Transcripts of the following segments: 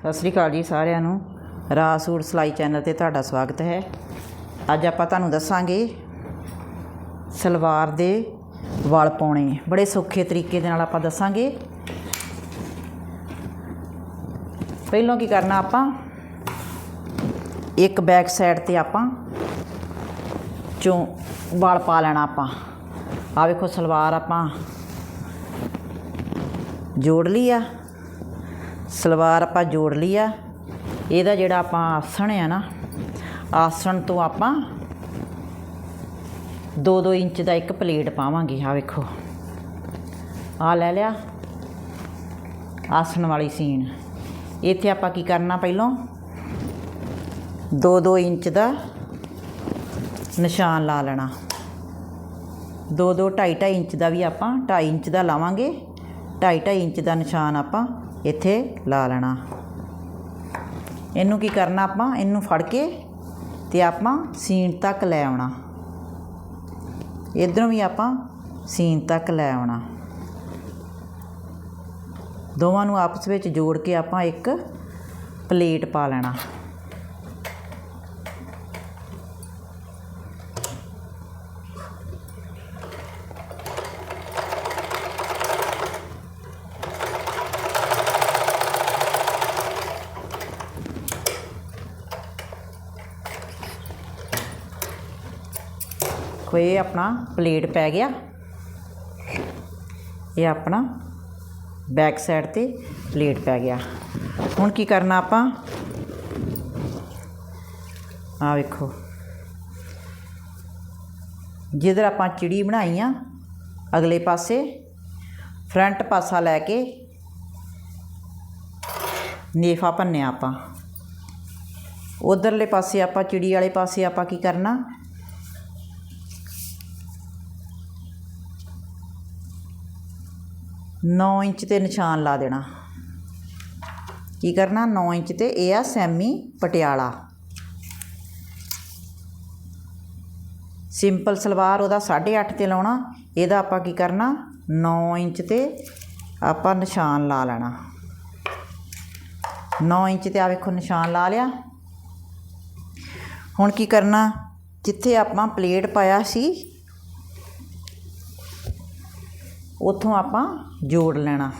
ਸਤਿ ਸ੍ਰੀ ਅਕਾਲ ਜੀ ਸਾਰਿਆਂ ਨੂੰ। ਰਾਜ ਸੂਟ ਸਿਲਾਈ ਚੈਨਲ ਤੇ ਤੁਹਾਡਾ ਸਵਾਗਤ ਹੈ। ਅੱਜ ਆਪਾਂ ਤੁਹਾਨੂੰ ਦੱਸਾਂਗੇ ਸਲਵਾਰ ਦੇ ਵਲ ਪਾਉਣੇ। ਬੜੇ ਸੌਖੇ ਤਰੀਕੇ ਦੇ ਨਾਲ ਆਪਾਂ ਦੱਸਾਂਗੇ। ਪਹਿਲਾਂ ਕੀ ਕਰਨਾ ਆਪਾਂ? ਇੱਕ ਬੈਕ ਸਾਈਡ ਤੇ ਆਪਾਂ ਚੋਂ ਵਲ ਪਾ ਲੈਣਾ ਆਪਾਂ। ਆ ਵੇਖੋ ਸਲਵਾਰ ਆਪਾਂ ਜੋੜ ਲਈ ਆ। ਸਲਵਾਰ ਆਪਾਂ ਜੋੜ ਲਈ ਆ। ਇਹਦਾ ਜਿਹੜਾ ਆਪਾਂ ਆਸਣ ਆ ਨਾ, ਆਸਣ ਤੋਂ ਆਪਾਂ 2-2 ਇੰਚ ਦਾ ਇੱਕ ਪਲੇਟ ਪਾਵਾਂਗੇ। ਆ ਵੇਖੋ। ਆ ਲੈ ਲਿਆ ਆਸਣ ਵਾਲੀ ਸੀਨ। ਇੱਥੇ ਆਪਾਂ ਕੀ ਕਰਨਾ ਪਹਿਲਾਂ? 2-2 ਇੰਚ ਦਾ ਨਿਸ਼ਾਨ ਲਾ ਲੈਣਾ। 2-2 2.5 ਇੰਚ ਦਾ ਵੀ ਆਪਾਂ 2.5 ਇੰਚ ਦਾ ਲਾਵਾਂਗੇ। 2.5 ਇੰਚ ਦਾ ਨਿਸ਼ਾਨ ਆਪਾਂ ਇੱਥੇ ਲਾ ਲੈਣਾ। ਇਹਨੂੰ ਕੀ ਕਰਨਾ ਆਪਾਂ? ਇਹਨੂੰ ਫੜ ਕੇ ਤੇ ਆਪਾਂ ਸੀਨ ਤੱਕ ਲੈ ਆਉਣਾ। ਇਧਰੋਂ ਵੀ ਆਪਾਂ ਸੀਨ ਤੱਕ ਲੈ ਆਉਣਾ। ਦੋਵਾਂ ਨੂੰ ਆਪਸ ਵਿੱਚ ਜੋੜ ਕੇ ਆਪਾਂ ਇੱਕ ਪਲੇਟ ਪਾ ਲੈਣਾ। ਕੋਈ ਆਪਣਾ ਪਲੇਟ ਪੈ ਗਿਆ ਇਹ ਆਪਣਾ ਬੈਕ ਸਾਈਡ ਤੇ ਪਲੇਟ ਪੈ ਗਿਆ ਹੁਣ ਕੀ ਕਰਨਾ ਆਪਾਂ ਆ ਵੇਖੋ ਜਿੱਧਰ ਆਪਾਂ ਚਿੜੀ ਬਣਾਈ ਆ ਅਗਲੇ ਪਾਸੇ ਫਰੰਟ ਪਾਸਾ ਲੈ ਕੇ ਨੇਫਾ ਭੰਨਿਆ ਆਪਾਂ ਉਧਰਲੇ ਪਾਸੇ ਆਪਾਂ ਚਿੜੀ ਵਾਲੇ ਪਾਸੇ ਆਪਾਂ ਕੀ ਕਰਨਾ ਨੌ ਇੰਚ ਤੇ ਨਿਸ਼ਾਨ ਲਾ ਦੇਣਾ। ਕੀ ਕਰਨਾ? 9 ਇੰਚ ਤੇ ਇਹ ਆ ਸੈਮੀ ਪਟਿਆਲਾ। ਸਿੰਪਲ ਸਲਵਾਰ ਉਹਦਾ 8.5 ਤੇ ਲਾਉਣਾ। ਇਹਦਾ ਆਪਾਂ ਕੀ ਕਰਨਾ? 9 ਇੰਚ ਤੇ ਆਪਾਂ ਨਿਸ਼ਾਨ ਲਾ ਲੈਣਾ। 9 ਇੰਚ ਤੇ ਆ ਵੇਖੋ ਨਿਸ਼ਾਨ ਲਾ ਲਿਆ। ਹੁਣ ਕੀ ਕਰਨਾ? ਜਿੱਥੇ ਆਪਾਂ ਪਲੇਟ ਪਾਇਆ ਸੀ ਉੱਥੋਂ ਆਪਾਂ ਜੋੜ ਲੈਣਾ।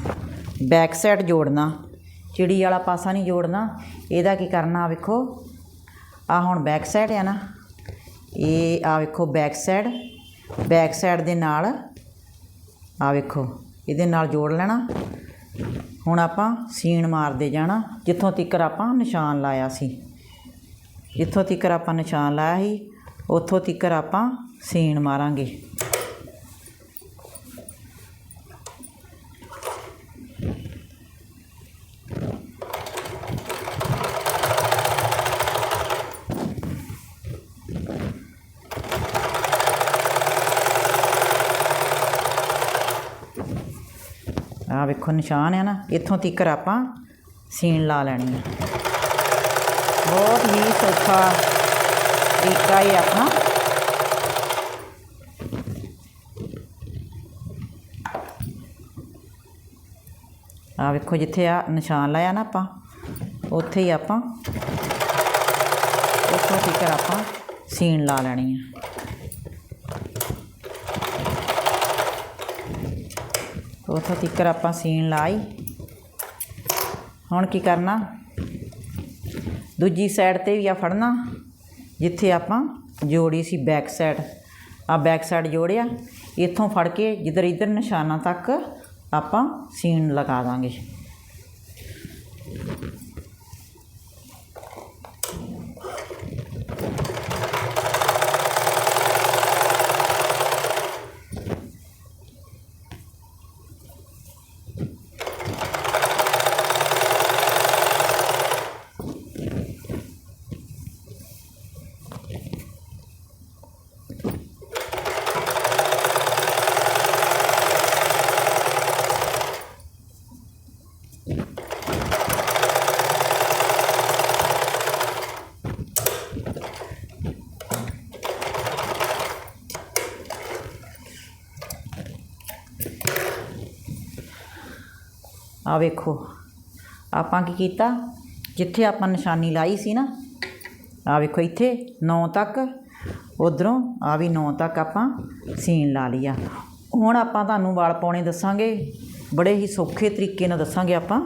ਬੈਕ ਸਾਈਡ ਜੋੜਨਾ। ਚਿੜੀ ਵਾਲਾ ਪਾਸਾ ਨਹੀਂ ਜੋੜਨਾ। ਇਹਦਾ ਕੀ ਕਰਨਾ? ਵੇਖੋ। ਆ ਹੁਣ ਬੈਕ ਸਾਈਡ ਆ ਨਾ। ਇਹ ਆ ਵੇਖੋ ਬੈਕ ਸਾਈਡ ਬੈਕ ਸਾਈਡ ਦੇ ਨਾਲ ਆ ਵੇਖੋ, ਇਹਦੇ ਨਾਲ ਜੋੜ ਲੈਣਾ। ਹੁਣ ਆਪਾਂ ਸੀਨ ਮਾਰਦੇ ਜਾਣਾ। ਜਿੱਥੋਂ ਤੀਕਰ ਆਪਾਂ ਨਿਸ਼ਾਨ ਲਾਇਆ ਸੀ। ਜਿੱਥੋਂ ਤੀਕਰ ਆਪਾਂ ਨਿਸ਼ਾਨ ਲਾਇਆ ਸੀ, ਉੱਥੋਂ ਤੀਕਰ ਆਪਾਂ ਸੀਨ ਮਾਰਾਂਗੇ। ਆ ਵੇਖੋ ਨਿਸ਼ਾਨ ਹੈ ਨਾ, ਇੱਥੋਂ ਤੀਕਰ ਆਪਾਂ ਸੀਨ ਲਾ ਲੈਣੀ ਹੈ। ਬਹੁਤ ਹੀ ਸੌਖਾ ਤਰੀਕਾ ਹੈ ਆਪਣਾ। ਆ ਵੇਖੋ ਜਿੱਥੇ ਆ ਨਿਸ਼ਾਨ ਲਾਇਆ ਨਾ ਆਪਾਂ, ਉੱਥੇ ਹੀ ਆਪਾਂ, ਉੱਥੋਂ ਤੀਕਰ ਆਪਾਂ ਸੀਨ ਲਾ ਲੈਣੀ ਹੈ। ਉੱਥੋਂ ਤੀਕਰ ਆਪਾਂ ਸੀਨ ਲਾਈ। ਹੁਣ ਕੀ ਕਰਨਾ? ਦੂਜੀ ਸਾਈਡ ਤੇ ਵੀ ਆ ਫੜਨਾ, ਜਿੱਥੇ ਆਪਾਂ ਜੋੜੀ ਸੀ ਬੈਕ ਸਾਈਡ ਆ ਬੈਕ ਸਾਈਡ ਜੋੜਿਆ, ਇੱਥੋਂ ਫੜ ਕੇ ਜਿੱਧਰ ਇੱਧਰ ਨਿਸ਼ਾਨਾ ਤੱਕ ਆਪਾਂ ਸੀਨ ਲਗਾ ਦਾਂਗੇ। ਆ ਵੇਖੋ। ਆਪਾਂ ਕੀ ਕੀਤਾ? ਜਿੱਥੇ ਆਪਾਂ ਨਿਸ਼ਾਨੀ ਲਾਈ ਸੀ ਨਾ ਆ ਵੇਖੋ ਇੱਥੇ 9 ਤੱਕ, ਉਧਰੋਂ ਆ ਵੀ 9 ਤੱਕ ਆਪਾਂ ਸੀਨ ਲਾ ਲਈ ਆ ਹੁਣ ਆਪਾਂ ਤੁਹਾਨੂੰ ਵਾਲ ਪਾਉਣੇ ਦੱਸਾਂਗੇ, ਬੜੇ ਹੀ ਸੌਖੇ ਤਰੀਕੇ ਨਾਲ ਦੱਸਾਂਗੇ ਆਪਾਂ।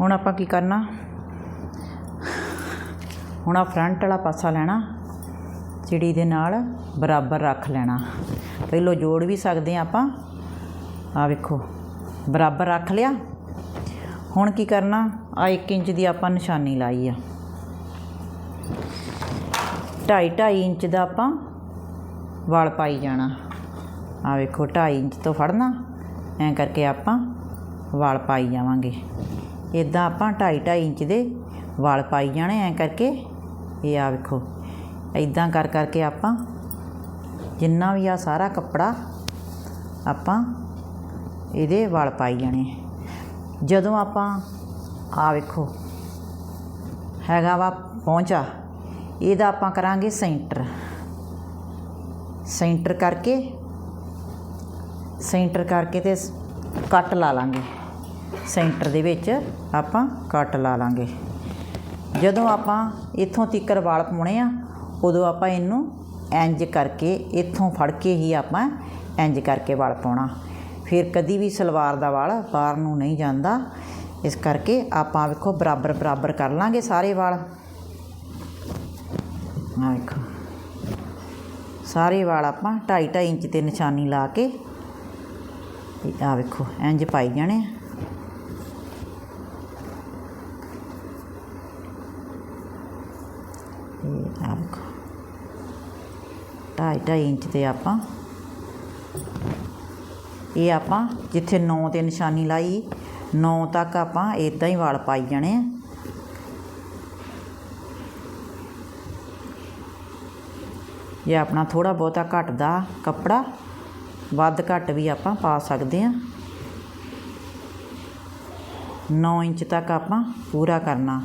ਹੁਣ ਆਪਾਂ ਕੀ ਕਰਨਾ? ਹੁਣ ਆ ਫਰੰਟ ਵਾਲਾ ਪਾਸਾ ਲੈਣਾ। ਚਿੜੀ ਦੇ ਨਾਲ ਬਰਾਬਰ ਰੱਖ ਲੈਣਾ। ਪਹਿਲੋਂ ਜੋੜ ਵੀ ਸਕਦੇ ਆ ਆਪਾਂ। ਆ ਵੇਖੋ, ਬਰਾਬਰ ਰੱਖ ਲਿਆ। ਹੁਣ ਕੀ ਕਰਨਾ? ਆ 1 ਇੰਚ ਦੀ ਆਪਾਂ ਨਿਸ਼ਾਨੀ ਲਾਈ ਆ। 2.5 2.5 ਇੰਚ ਦਾ ਆਪਾਂ ਵਾਲ ਪਾਈ ਜਾਣਾ। ਆ ਵੇਖੋ 2.5 ਇੰਚ ਤੋਂ ਫੜਨਾ। ਐਂ ਕਰਕੇ ਆਪਾਂ ਵਾਲ ਪਾਈ ਜਾਵਾਂਗੇ। ਇਦਾਂ ਆਪਾਂ 2.5 2.5 ਇੰਚ ਦੇ ਵਾਲ ਪਾਈ ਜਾਣੇ, ਐਂ ਕਰਕੇ। ਇਹ ਆ ਵੇਖੋ ਇਦਾਂ ਕਰ ਕਰਕੇ ਆਪਾਂ ਜਿੰਨਾ ਵੀ ਆ ਸਾਰਾ ਕੱਪੜਾ ਆਪਾਂ ਇਹਦੇ ਵਲ ਪਾਈ ਜਾਣੇ ਜਦੋਂ ਆਪਾਂ ਆ ਵੇਖੋ, ਹੈਗਾ ਵਾ ਪਹੁੰਚਾ ਇਹਦਾ ਆਪਾਂ ਕਰਾਂਗੇ ਸੈਂਟਰ। ਸੈਂਟਰ ਕਰਕੇ ਸੈਂਟਰ ਕਰਕੇ ਤੇ ਕੱਟ ਲਾ ਲਾਂਗੇ। ਸੈਂਟਰ ਦੇ ਵਿੱਚ ਆਪਾਂ ਕੱਟ ਲਾ ਲਾਂਗੇ। ਜਦੋਂ ਆਪਾਂ ਇੱਥੋਂ ਤੀਕਰ ਵਾਲ ਪਾਉਣੇ ਆ ਉਦੋਂ ਆਪਾਂ ਇਹਨੂੰ ਇੰਝ ਕਰਕੇ ਇੱਥੋਂ ਫੜ ਕੇ ਹੀ ਆਪਾਂ ਇੰਝ ਕਰਕੇ ਵਾਲ ਪਾਉਣਾ। ਫਿਰ ਕਦੀ ਵੀ ਸਲਵਾਰ ਦਾ ਵਾਲ ਬਾਹਰ ਨੂੰ ਨਹੀਂ ਜਾਂਦਾ। ਇਸ ਕਰਕੇ ਆਪਾਂ ਵੇਖੋ ਬਰਾਬਰ ਬਰਾਬਰ ਕਰ ਲਾਂਗੇ ਸਾਰੇ ਵਾਲ। ਆ ਵੇਖੋ। ਸਾਰੇ ਵਾਲ ਆਪਾਂ 2.5 2.5 ਇੰਚ ਤੇ ਨਿਸ਼ਾਨੀ ਲਾ ਕੇ ਆ ਵੇਖੋ, ਇੰਜ ਪਾਈ ਜਾਣੇ ਆ। ਇਹ ਆ ਵੇਖੋ 2.5 2.5 ਇੰਚ ਤੇ ਆਪਾਂ। ਇਹ ਆਪਾਂ ਜਿੱਥੇ 9 ਤੇ ਨਿਸ਼ਾਨੀ ਲਾਈ 9 ਤੱਕ ਆਪਾਂ ਇਦਾਂ ਹੀ ਵਾਲ ਪਾਈ ਜਾਣੇ ਆ। ਜੇ ਆਪਣਾ ਥੋੜਾ ਬਹੁਤਾ ਘਟਦਾ ਕੱਪੜਾ, ਵੱਧ ਘੱਟ ਵੀ ਆਪਾਂ ਪਾ ਸਕਦੇ ਆ। 9 ਇੰਚ ਤੱਕ ਆਪਾਂ ਪੂਰਾ ਕਰਨਾ,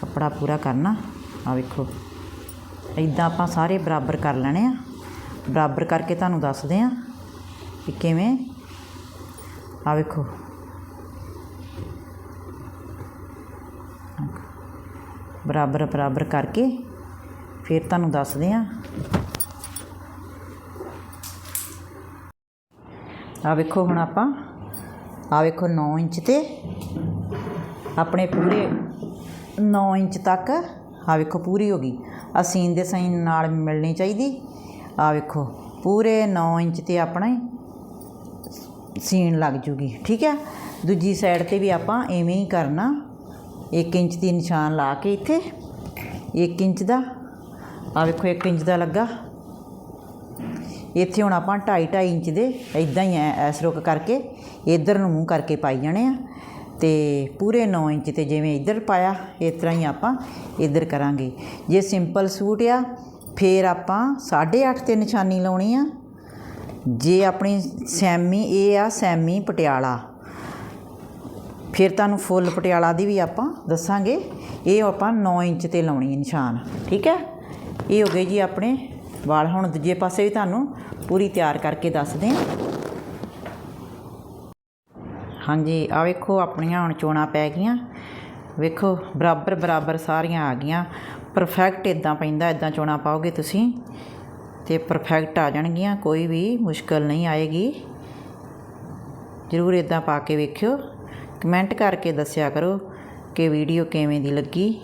ਕੱਪੜਾ ਪੂਰਾ ਕਰਨਾ। ਆ ਵੇਖੋ। ਇਦਾਂ ਆਪਾਂ ਸਾਰੇ ਬਰਾਬਰ ਕਰ ਲੈਣੇ ਆ। ਬਰਾਬਰ ਕਰਕੇ ਤੁਹਾਨੂੰ ਦੱਸਦੇ ਆ ਕਿ ਕਿਵੇਂ। ਆ ਵੇਖੋ। ਬਰਾਬਰ ਬਰਾਬਰ ਕਰਕੇ ਫਿਰ ਤੁਹਾਨੂੰ ਦੱਸਦੇ ਆ। ਆ ਵੇਖੋ ਹੁਣ ਆਪਾਂ। ਆ ਵੇਖੋ 9 ਇੰਚ ਤੇ। ਆਪਣੇ ਪੂਰੇ 9 ਇੰਚ ਤੱਕ ਆ ਵੇਖੋ, ਪੂਰੀ ਹੋ ਗਈ। ਆ ਸੀਨ ਦੇ ਸਾਈਨ ਨਾਲ ਮਿਲਣੀ ਚਾਹੀਦੀ। ਆ ਵੇਖੋ, ਪੂਰੇ 9 ਇੰਚ ਤੇ ਆਪਣੇ ਸੀਨ ਲੱਗ ਜੂਗੀ, ਠੀਕ ਹੈ? ਦੂਜੀ ਸਾਈਡ ਤੇ ਵੀ ਆਪਾਂ ਐਵੇਂ ਹੀ ਕਰਨਾ। 1 ਇੰਚ ਦੀ ਨਿਸ਼ਾਨ ਲਾ ਕੇ ਇੱਥੇ 1 ਇੰਚ ਦਾ। ਆ ਵੇਖੋ 1 ਇੰਚ ਦਾ ਲੱਗਾ। ਇੱਥੇ ਹੁਣ ਆਪਾਂ 2.5 2.5 ਇੰਚ ਦੇ ਇਦਾਂ ਹੀ ਐ, ਐਸ ਰੁਕ ਕਰਕੇ, ਇਧਰ ਨੂੰ ਮੂੰਹ ਕਰਕੇ ਪਾਈ ਜਾਣੇ ਆ। ਤੇ ਪੂਰੇ 9 ਇੰਚ ਤੇ ਜਿਵੇਂ ਇੱਧਰ ਪਾਇਆ, ਇਸ ਤਰ੍ਹਾਂ ਹੀ ਆਪਾਂ ਇੱਧਰ ਕਰਾਂਗੇ। ਜੇ ਸਿੰਪਲ ਸੂਟ ਆ, ਫੇਰ ਆਪਾਂ 8.5 ਤੇ ਨਿਸ਼ਾਨੀ ਲਾਉਣੀ ਆ। ਜੇ ਆਪਣੀ ਸੈਮੀ ਇਹ ਆ, ਸੈਮੀ ਪਟਿਆਲਾ। ਫਿਰ ਤੁਹਾਨੂੰ ਫੁੱਲ ਪਟਿਆਲਾ ਦੀ ਵੀ ਆਪਾਂ ਦੱਸਾਂਗੇ। ਇਹ ਆਪਾਂ 9 ਇੰਚ ਤੇ ਲਾਉਣੀ ਹੈ ਨਿਸ਼ਾਨ, ਠੀਕ ਹੈ ਇਹ ਹੋ ਗਏ ਜੀ ਆਪਣੇ ਵਾਲ। ਹੁਣ ਦੂਜੇ ਪਾਸੇ ਵੀ ਤੁਹਾਨੂੰ ਪੂਰੀ ਤਿਆਰ ਕਰਕੇ ਦੱਸਦੇ ਹਾਂ ਹਾਂਜੀ ਆ ਵੇਖੋ, ਆਪਣੀਆਂ ਹੁਣ ਚੋਣਾਂ ਪੈ ਗਈਆਂ। ਵੇਖੋ, ਬਰਾਬਰ ਬਰਾਬਰ ਸਾਰੀਆਂ ਆ ਗਈਆਂ। ਪਰਫੈਕਟ ਇਦਾਂ ਪੈਂਦਾ ਇਦਾਂ ਚੋਣਾਂ ਪਾਓਗੇ ਤੁਸੀਂ ਤੇ ਪਰਫੈਕਟ ਆ ਜਾਣਗੀਆਂ, ਕੋਈ ਵੀ ਮੁਸ਼ਕਲ ਨਹੀਂ ਆਏਗੀ। ਜ਼ਰੂਰ ਇਦਾਂ ਪਾ ਕੇ ਵੇਖਿਓ, ਕਮੈਂਟ ਕਰਕੇ ਦੱਸਿਆ ਕਰੋ ਕਿ ਵੀਡੀਓ ਕਿਵੇਂ ਦੀ ਲੱਗੀ।